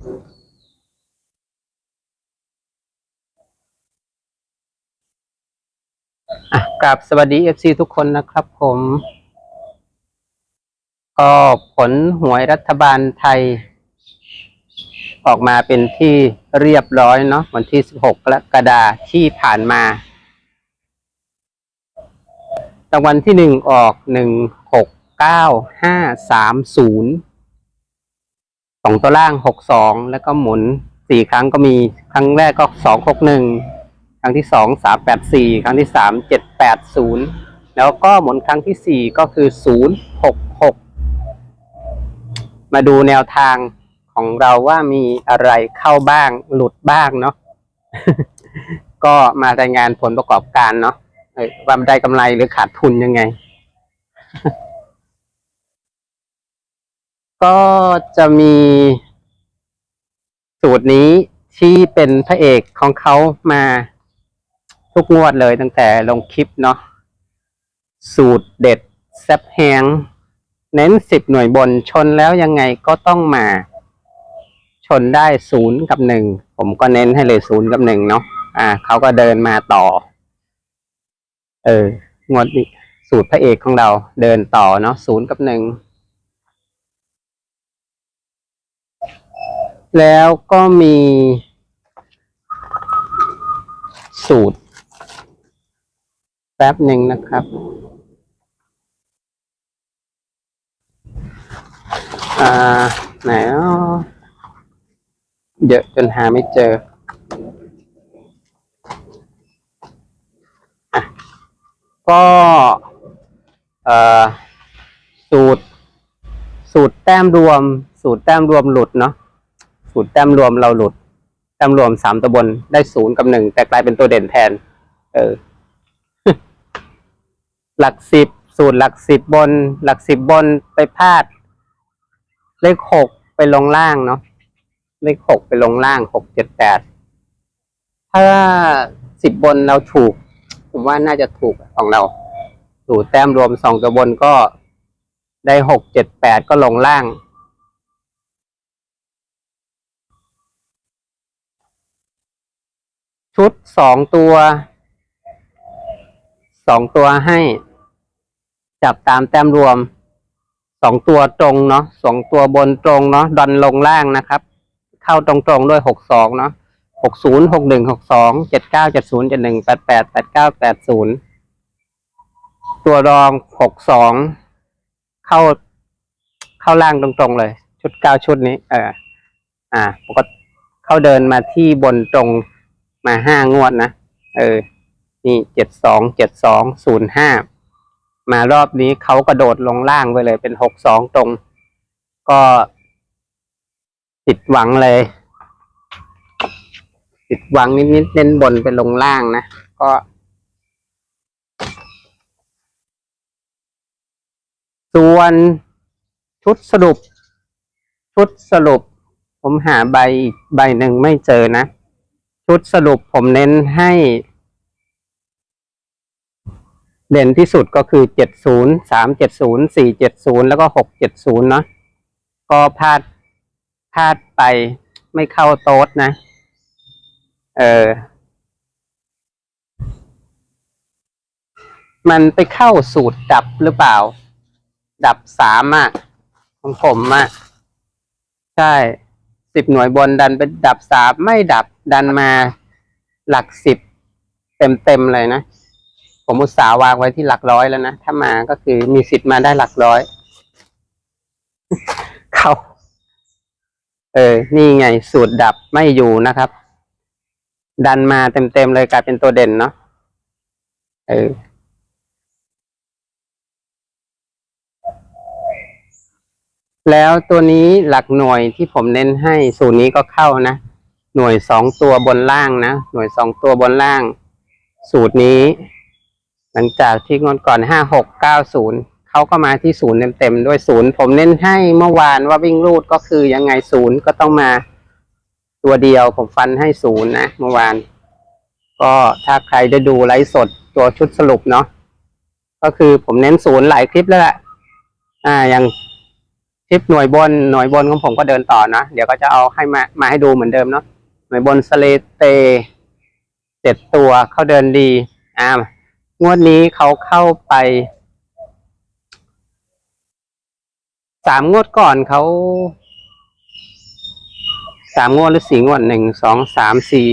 กราบสวัสดีเอฟซีทุกคนนะครับผม ก็ผลหวยรัฐบาลไทย ออกมาเป็นที่เรียบร้อยเนาะวันที่ 16 กรกฎาคมที่ผ่านมารางวัลที่หนึ่งออกหนึ่งหกเก้าห้า สองตัวล่างหกสองแล้วก็หมุนสี่ครั้งก็มีครั้งแรกก็สองหกหนึ่งครั้งที่สองสามแปดสี่ครั้งที่สามเจ็ดแปดศูนย์แล้วก็หมุนครั้งที่สี่ก็คือศูนย์หกหกมาดูแนวทางของเราว่ามีอะไรเข้าบ้างหลุดบ้างเนาะก็มารายงานผลประกอบการเนาะว่าได้กำไรหรือขาดทุนยังไง ก็จะมีสูตรนี้ที่เป็นพระเอกของเขามาทุกงวดเลยตั้งแต่ลงคลิปเนาะสูตรเด็ดแซบแฮงเน้นสิบหน่วยบนชนแล้วยังไงก็ต้องมา ชนได้ศูนย์กับหนึ่งผมก็เน้นให้เลยศูนย์กับหนึ่งเนาะอ่าเขาก็เดินมาต่อ เอองวดนี้สูตรพระเอกของเราเดินต่อเนาะศูนย์กับหนึ่ง แล้วก็มีสูตร แป๊บหนึ่งนะครับอ่าไหนอะเยอะจนหาไม่เจออะก็เอ่อสูตร สูตรแต้มรวม สูตรแต้มรวมหลุดเนาะ สูตรแต้มรวมเราหลุดแต้มรวมสามตัวบนได้ศูนย์กับหนึ่งแต่กลายเป็นตัวเด่นแทน เออ หลักสิบสูตรหลักสิบบน หลักสิบบนไปพลาด เลขหกไปลงล่างเนาะเลขหกไปลงล่างหกเจ็ดแปดถ้าสิบบนเราถูก ผมว่าน่าจะถูกของเราสูตรแต้มรวมสองตัวบนก็ได้หกเจ็ดแปดก็ลงล่าง ชุดสองตัวสองตัวให้ จับตามแต้มรวมสองตัวตรงเนาะสองตัวบนตรงเนาะดันลงล่างนะครับ เข้าตรงๆด้วยหกสองเนาะหกศูนย์หกหนึ่งหกสองเจ็ดเก้าเจ็ดศูนย์เจ็ดหนึ่งแปดแปดแปดเก้าแปดศูนย์ตัวรองหกสองเข้าเข้าล่างตรงๆเลย ชุดเก้าชุดนี้ เออ อ่าปกติเข้าเดินมาที่บนตรง มาห้างวดนะ เออ นี่เจ็ดสองเจ็ดสองศูนย์ห้ามารอบนี้เขากระโดดลงล่างไปเลยเป็นหกสองตรง ก็ติดหวังเลย ติดหวังนิดๆเน้นบนไปลงล่างนะ ก็ส่วนชุดสรุป ชุดสรุป ผมหาใบอีกใบหนึ่งไม่เจอนะ ชุดสรุปผมเน้นให้ เด่นที่สุดก็คือเจ็ดศูนย์สามเจ็ดศูนย์สี่เจ็ดศูนย์แล้วก็หกเจ็ดศูนย์เนาะก็พลาดพลาดไปไม่เข้าโต๊ดนะ เออ มันไปเข้าสูตรดับหรือเปล่า ดับสามอะของผมอะ ใช่ สิบหน่วยบนดันไปดับสามไม่ดับดันมาหลักสิบเต็มเต็มๆเลยนะ ผมอุตส่าห์วางไว้ที่หลักร้อยแล้วนะ ถ้ามาก็คือมีสิทธิ์มาได้หลักร้อย เขาเออ นี่ไงสูตรดับไม่อยู่นะครับ ดันมาเต็มๆเลยกลายเป็นตัวเด่นเนาะเออ แล้วตัวนี้หลักหน่วยที่ผมเน้นให้สูตรนี้ก็เข้านะ หน่วยสองตัวบนล่างนะ หน่วยสองตัวบนล่าง สูตรนี้ หลังจากที่งวดก่อนห้าหกเก้าศูนย์เขาก็มาที่ศูนย์เต็มๆด้วยศูนย์ผมเน้นให้เมื่อวานว่าวิ่งรูดก็คือยังไงศูนย์ก็ต้องมา ตัวเดียวผมฟันให้ศูนย์นะเมื่อวาน ก็ถ้าใครได้ดูไลฟ์สดตัวชุดสรุปเนาะก็คือผมเน้นศูนย์หลายคลิปแล้วแหละอ่าอย่าง คลิปหน่วยบนหน่วยบนของผมก็เดินต่อนะเดี๋ยวก็จะเอาให้มามาให้ดูเหมือนเดิมเนาะหน่วยบนสเลเตเจ็ดตัวเขาเดินดีอ่างวดนี้เขาเข้าไปสามงวดก่อนเขาสามงวดหรือสี่งวดหนึ่งสองสามสี่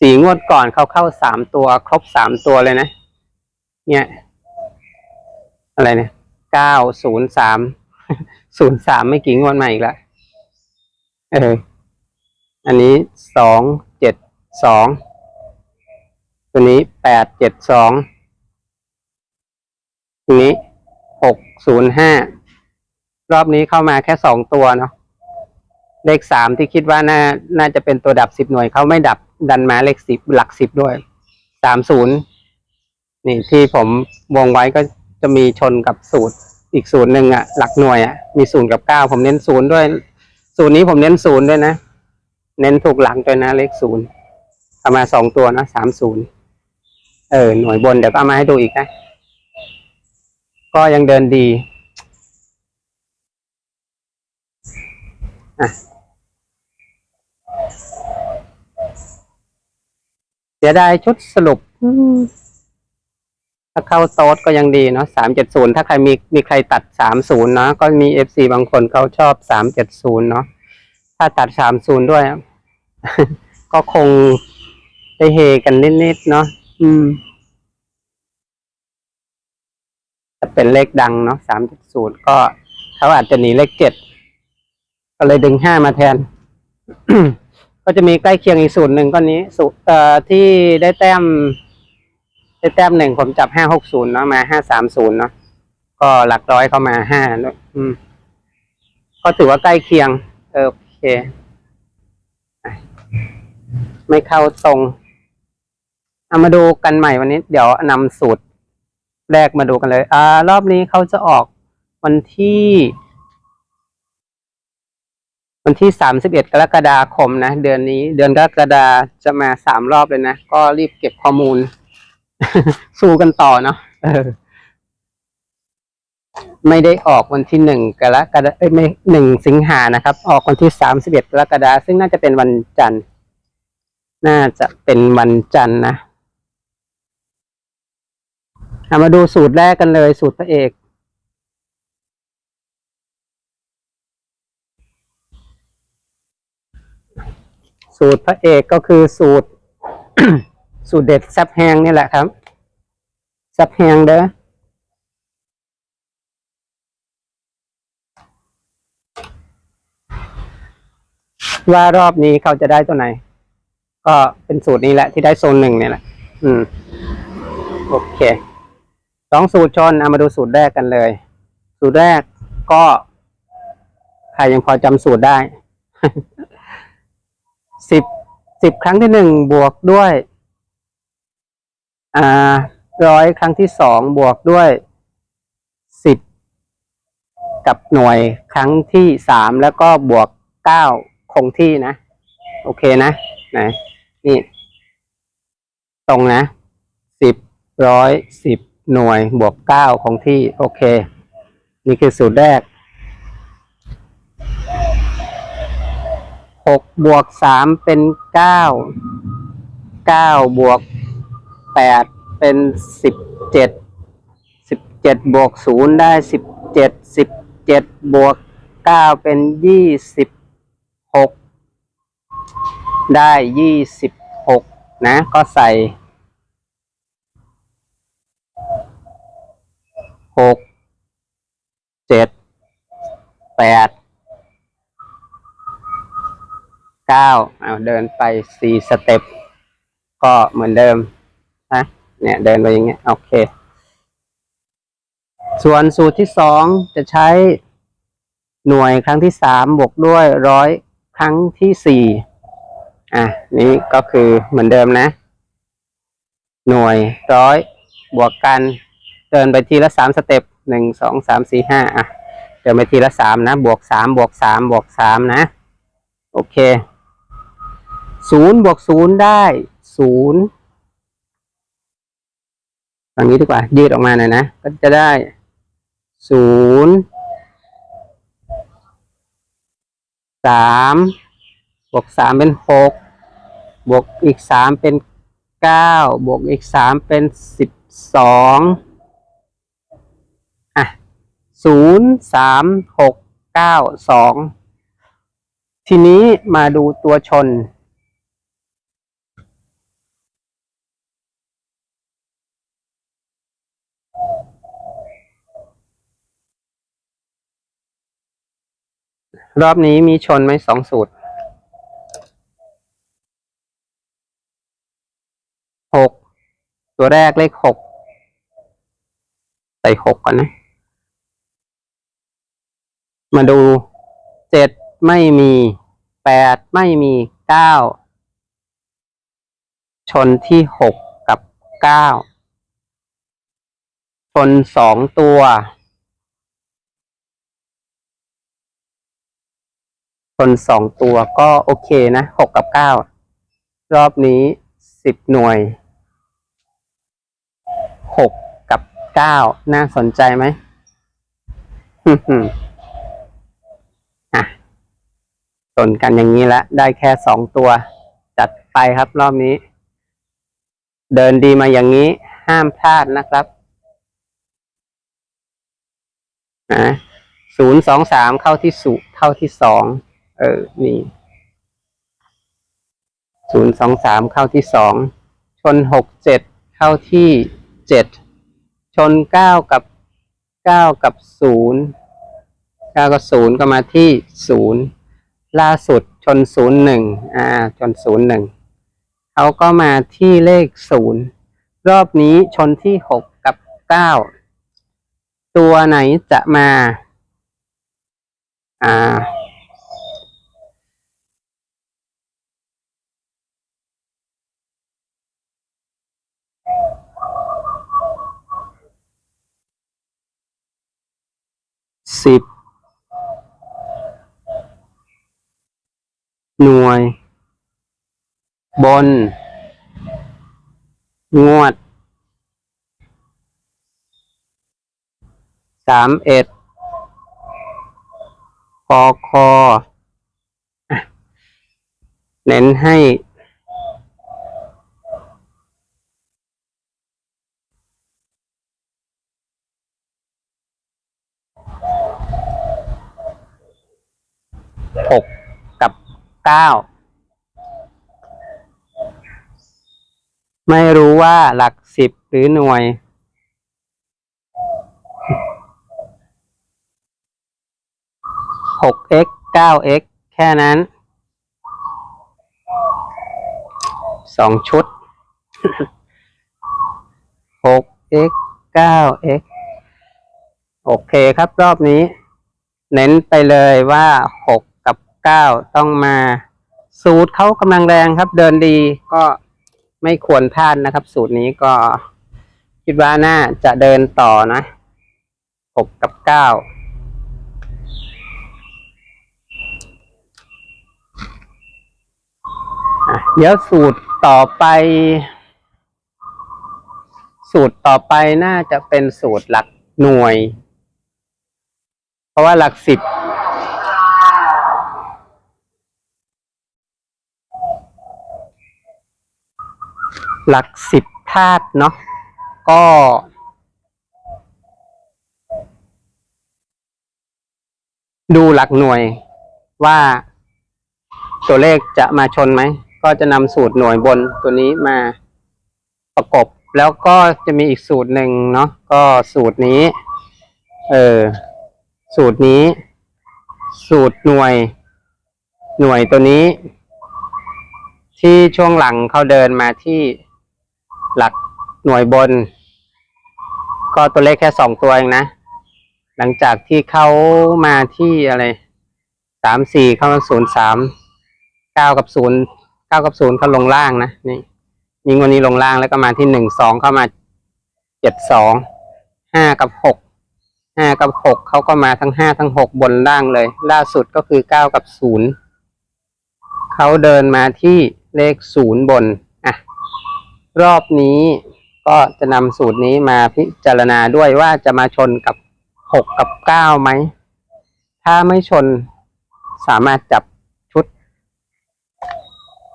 สี่งวดก่อนเขาเข้าสามตัว ครบสามตัวเลยนะ เนี่ย อะไรเนี่ย เก้าศูนย์สามศูนย์สามไม่กี่งวดใหมาอีกล้วเอออันนี้สองเจ็ดสองตัวนี้แปดเจ็ดสองตัวนี้หกศูนย์ห้ารอบนี้เข้ามาแค่สองตัวเนาะเลขสามที่คิดว่าน่าน่าจะเป็นตัวดับสิบหน่วยเขาไม่ดับดันมาเลขสิบหลักสิบด้วยสามศูนย์นี่ที่ผมวงไว้ก็ จะมีชนกับสูตรอีกศูนย์หนึ่งอะหลักหน่วยอะมีศูนย์กับเก้าผมเน้นศูนย์ด้วย ศูนย์นี้ผมเน้นศูนย์ด้วยนะ เน้นถูกหลังด้วยนะเลขศูนย์เอามาสองตัวนะสามศูนย์เออหน่วยบนเดี๋ยวก็เอามาให้ดูอีกนะ ก็ยังเดินดีอะเสียดายชุดสรุปอื ถ้าเข้าโต๊ดก็ยังดีเนาะสามเจ็ดศูนย์ถ้าใครมีมีใครตัดสามศูนย์เนาะก็มีเอฟซีบางคนเขาชอบสามเจ็ดศูนย์เนาะถ้าตัดสามศูนย์ด้วย ก็คงได้เฮกันนิดๆเนาะอืมจะเป็นเลขดังเนาะสามเจ็ดศูนย์ก็เขาอาจจะหนีเลขเจ็ดก็เลยดึงห้ามาแทน ก็จะมีใกล้เคียงอีกสูตรหนึ่งก็นี้สูตรเอ่อที่ได้แต้ม ได้แต้มหนึ่งผมจับห้าหกศูนย์เนาะมาห้าสามศูนย์เนาะก็หลักร้อยเข้ามาห้าอืม ก็ถือว่าใกล้เคียง เออโอเค ไม่เข้าตรงเอามาดูกันใหม่วันนี้ เดี๋ยวนำสูตรแรกมาดูกันเลย อ่า รอบนี้เขาจะออกวันที่ วันที่สามสิบเอ็ดกรกฎาคมนะ เดือนนี้ เดือนกรกฎาจะมาสามรอบเลยนะ ก็รีบเก็บข้อมูล สู้กันต่อเนาะไม่ได้ออกวันที่หนึ่งกรกฎาเอ้ยไม่หนึ่งสิงหานะครับ ออกวันที่สามสิบเอ็ดกรกฎาซึ่งน่าจะเป็นวันจันทร์ น่าจะเป็นวันจันทร์นะเอามาดูสูตรแรกกันเลยสูตรพระเอก สูตรพระเอกก็คือสูตร สูตรเด็ดแซบแฮงนี่แหละครับแซบแฮงเด้อว่ารอบนี้เขาจะได้ตัวไหน ก็เป็นสูตรนี้แหละที่ได้โซนหนึ่งเนี่ยแหละ อืม โอเคสองสูตรชนเอามาดูสูตรแรกกันเลย สูตรแรกก็ใครยังพอจำสูตรได้สิบสิบครั้งที่หนึ่งบวกด้วย อ่าร้อยครั้งที่สองบวกด้วยสิบกับหน่วยครั้งที่สามแล้วก็บวกเก้าคงที่นะ โอเคนะไหนนี่ ตรงนะสิบร้อยสิบหน่วยบวกเก้าคงที่ โอเค นี่คือสูตรแรกหกบวกสามเป็นเก้าเก้าบวก แปดเป็นสิบเจ็ดสิบเจ็ดบวกศูนย์ได้สิบเจ็ดสิบเจ็ดบวกเก้าเป็นยี่สิบหกได้ยี่สิบหกนะ ก็ใส่หกเจ็ดแปดเก้าเอาเดินไปสี่สเต็ป ก็เหมือนเดิม นะเนี่ยเดินไปอย่างเงี้ยโอเค ส่วนสูตรที่สองจะใช้หน่วยครั้งที่สามบวกด้วยร้อยครั้งที่สี่อะนี่ก็คือเหมือนเดิมนะ หน่วยร้อยบวกกัน เดินไปทีละสามสเต็ปหนึ่งสองสามสี่ห้าอะเดินไปทีละสามนะ บวกสามบวกสามบวกสามนะ โอเคศูนย์บวกศูนย์ได้ศูนย์ ฝั่งนี้ดีกว่า ยืดออกมาหน่อยนะ ก็จะได้ศูนย์สามบวกสามเป็นหกบวกอีกสามเป็นเก้าบวกอีกสามเป็นสิบสองอะศูนย์สามหกเก้าสองทีนี้มาดูตัวชน รอบนี้มีชนไหมสองสูตรหกตัวแรกเลขหกใส่หกก่อนนะ มาดูเจ็ดไม่มีแปดไม่มีเก้าชนที่หกกับเก้าชนสองตัว ชนสองตัวก็โอเคนะหกกับเก้ารอบนี้สิบหน่วยหกกับเก้าน่าสนใจไหมอะชนกันอย่างนี้ละ ได้แค่สองตัว จัดไปครับรอบนี้ เดินดีมาอย่างนี้ ห้ามพลาดนะครับนะศูนย์สองสามเข้าที่สุ เข้าที่สอง เออ นี่ศูนย์สองสามเข้าที่สองชนหกเจ็ดเข้าที่เจ็ดชนเก้ากับเก้ากับศูนย์เก้ากับศูนย์ก็มาที่ศูนย์ล่าสุดชนศูนย์หนึ่งอ่า ชนศูนย์หนึ่งเขาก็มาที่เลขศูนย์รอบนี้ชนที่หกกับเก้าตัวไหนจะมา อ่า สิบหน่วย บน งวดสามเอ็ดปอคอเน้นให้ หกกับเก้าไม่รู้ว่าหลักสิบหรือหน่วยหก x เก้า x แค่นั้น สองชุดหก x เก้า x โอเคครับรอบนี้ เน้นไปเลยว่าหก เก้าต้องมา สูตรเขากำลังแรงครับ เดินดีก็ไม่ควรพลาดนะครับ สูตรนี้ก็คิดว่าน่าจะเดินต่อนะหกกับเก้าเดี๋ยวสูตรต่อไป สูตรต่อไปน่าจะเป็นสูตรหลักหน่วย เพราะว่าหลักสิบ หลักสิบธาตุเนาะก็ ดูหลักหน่วยว่าตัวเลขจะมาชนไหม ก็จะนำสูตรหน่วยบนตัวนี้มาประกบ แล้วก็จะมีอีกสูตรหนึ่งเนาะก็สูตรนี้ เออสูตรนี้ สูตรหน่วย หน่วยตัวนี้ ที่ช่วงหลังเขาเดินมาที่ หลักหน่วยบน ก็ตัวเลขแค่สองตัวเองนะ หลังจากที่เขามาที่อะไรสามสี่เข้ามาศูนย์สามเก้ากับศูนย์เก้ากับศูนย์เขาลงล่างนะนี่ยิงวันนี้ลงล่างแล้วก็มาที่หนึ่งสองเข้ามาเจ็ดสองห้ากับหกห้ากับหกเขาก็มาทั้งห้าทั้งหกบนล่างเลย ล่าสุดก็คือเก้ากับศูนย์เขาเดินมาที่เลขศูนย์บน รอบนี้ก็จะนำสูตรนี้มาพิจารณาด้วยว่าจะมาชนกับหกกับเก้าไหม ถ้าไม่ชนสามารถจับชุด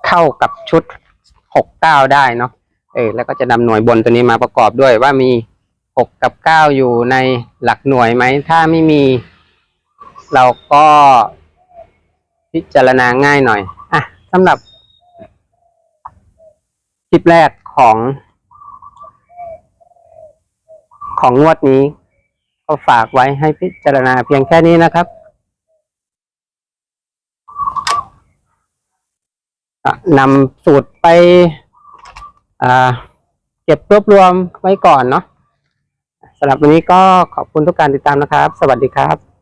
เข้ากับชุดหกเก้าได้เนาะเออแล้วก็จะนำหน่วยบนตัวนี้มาประกอบด้วยว่ามีหกกับเก้าอยู่ในหลักหน่วยไหม ถ้าไม่มี เราก็พิจารณาง่ายหน่อย อะสำหรับคลิปแรก ของ ของงวดนี้ ก็ฝากไว้ให้พิจารณาเพียงแค่นี้นะครับนำสูตรไปเก็บรวบรวมไว้ก่อนเนาะสำหรับวันนี้ก็ขอบคุณทุกการติดตามนะครับ สวัสดีครับ